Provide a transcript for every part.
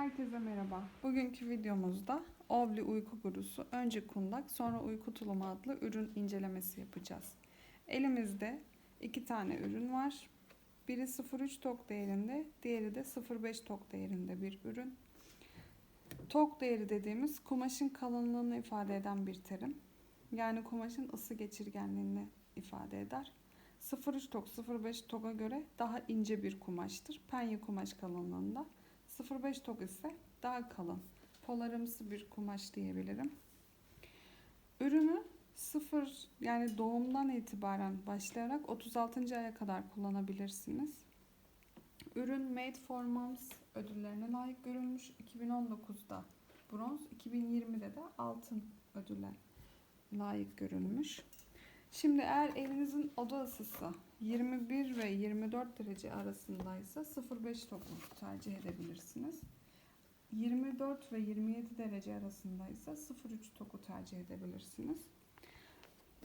Herkese merhaba. Bugünkü videomuzda Ovli uyku gurusu, önce kundak sonra uyku tulumu adlı ürün incelemesi yapacağız. Elimizde iki tane ürün var. Biri 0.3 tok değerinde, diğeri de 0.5 tok değerinde bir ürün. Tok değeri dediğimiz kumaşın kalınlığını ifade eden bir terim. Yani kumaşın ısı geçirgenliğini ifade eder. 0.3 tok 0.5 toga göre daha ince bir kumaştır. Penye kumaş kalınlığında. 0.5 tok ise daha kalın. Polarımsı bir kumaş diyebilirim. Ürünü 0 yani doğumdan itibaren başlayarak 36. aya kadar kullanabilirsiniz. Ürün Made for Moms ödüllerine layık görülmüş. 2019'da bronz, 2020'de de altın ödülle layık görülmüş. Şimdi eğer evinizin oda ısısı 21 ve 24 derece arasındaysa 0.5 topu tercih edebilirsiniz. 24 ve 27 derece arasındaysa 0.3 toku tercih edebilirsiniz.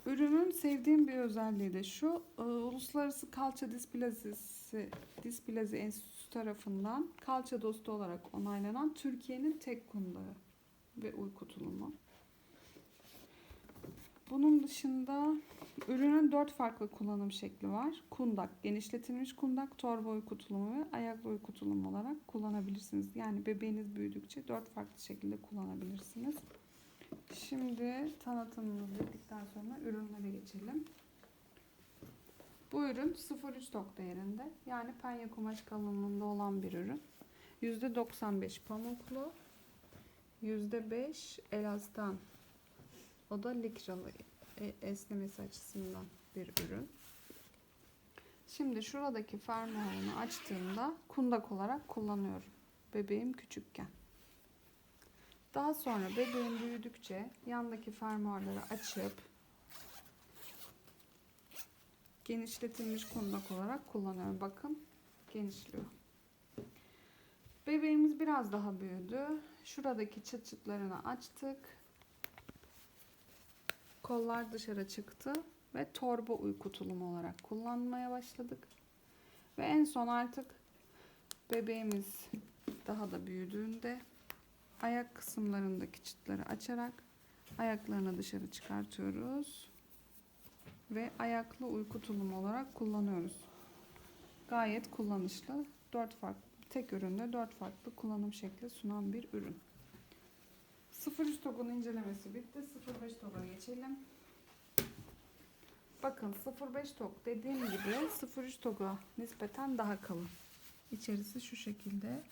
Ürünün sevdiğim bir özelliği de şu. e, Uluslararası Kalça Displazisi Displazi Enstitüsü tarafından kalça dostu olarak onaylanan Türkiye'nin tek kundağı ve uyku tulumu. Bunun dışında ürünün dört farklı kullanım şekli var. Kundak, genişletilmiş kundak, torba uyku tulumu ve ayaklı uyku tulumu olarak kullanabilirsiniz. Yani bebeğiniz büyüdükçe dört farklı şekilde kullanabilirsiniz. Şimdi tanıtımımızı bittikten sonra ürünlere geçelim. Bu ürün 0.3 tok değerinde yani penye kumaş kalınlığında olan bir ürün. %95 pamuklu, %5 elastan o da likralı e, esnemesi açısından bir ürün. Şimdi şuradaki fermuarını açtığımda kundak olarak kullanıyorum. Bebeğim küçükken. Daha sonra bebeğim büyüdükçe yandaki fermuarları açıp genişletilmiş kundak olarak kullanıyorum. Bakın genişliyor. Bebeğimiz biraz daha büyüdü. Şuradaki çıt çıtlarını açtık. Kollar dışarı çıktı ve torba uyku tulumu olarak kullanmaya başladık. Ve en son artık bebeğimiz daha da büyüdüğünde ayak kısımlarındaki çıtları açarak ayaklarını dışarı çıkartıyoruz ve ayaklı uyku tulumu olarak kullanıyoruz. Gayet kullanışlı. 4 farklı tek üründe 4 farklı kullanım şekli sunan bir ürün. 0.3 TOG'un incelemesi bitti. 0.5 TOG'a geçelim. Bakın 0.5 TOG dediğim gibi 0.3 TOG'a nispeten daha kalın. İçerisi şu şekilde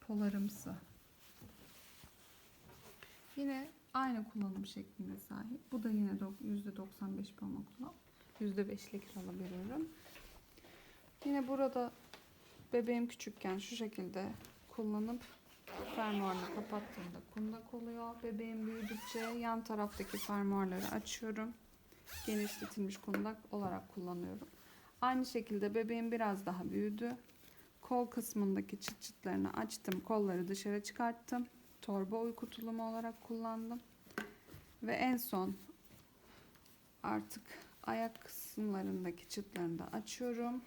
polarımsı. Yine aynı kullanım şeklinde sahip. Bu da yine %95 pamuklu. %5'lik kralı bir ürün. Yine burada bebeğim küçükken şu şekilde kullanıp fermuarını kapattığımda kundak oluyor. Bebeğim büyüdükçe yan taraftaki fermuarları açıyorum. Genişletilmiş kundak olarak kullanıyorum. Aynı şekilde bebeğim biraz daha büyüdü. Kol kısmındaki çıt çıtlarını açtım. Kolları dışarı çıkarttım. Torba uyku tulumu olarak kullandım. Ve en son artık ayak kısımlarındaki çıtlarını da açıyorum.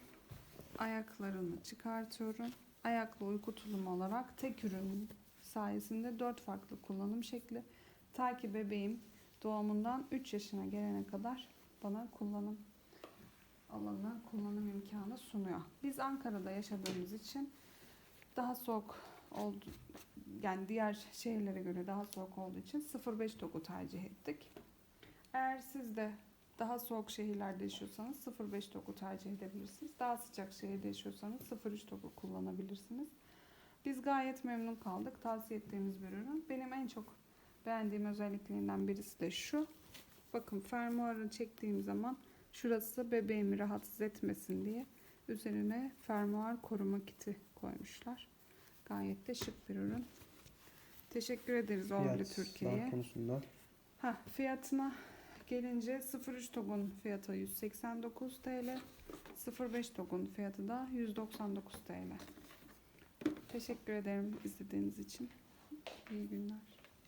Ayaklarını çıkartıyorum ayaklı uyku tulumu olarak tek ürün sayesinde dört farklı kullanım şekli. Ta ki bebeğim doğumundan 3 yaşına gelene kadar bana kullanım alanı, kullanım imkanı sunuyor. Biz Ankara'da yaşadığımız için daha soğuk oldu yani diğer şehirlere göre daha soğuk olduğu için 0.5 toku tercih ettik. Eğer siz de daha soğuk şehirlerde yaşıyorsanız 0.5 toku tercih edebilirsiniz. Daha sıcak şehirde yaşıyorsanız 0.3 toku kullanabilirsiniz. Biz gayet memnun kaldık. Tavsiye ettiğimiz bir ürün. Benim en çok beğendiğim özelliklerinden birisi de şu. Bakın fermuarı çektiğim zaman şurası bebeğimi rahatsız etmesin diye üzerine fermuar koruma kiti koymuşlar. Gayet de şık bir ürün. Teşekkür ederiz Fiyat Türkiye'ye. konusunda Ha, fiyatına gelince 0.3 TOG'un fiyatı 189 TL. 0.5 TOG'un fiyatı da 199 TL. Teşekkür ederim izlediğiniz için. İyi günler.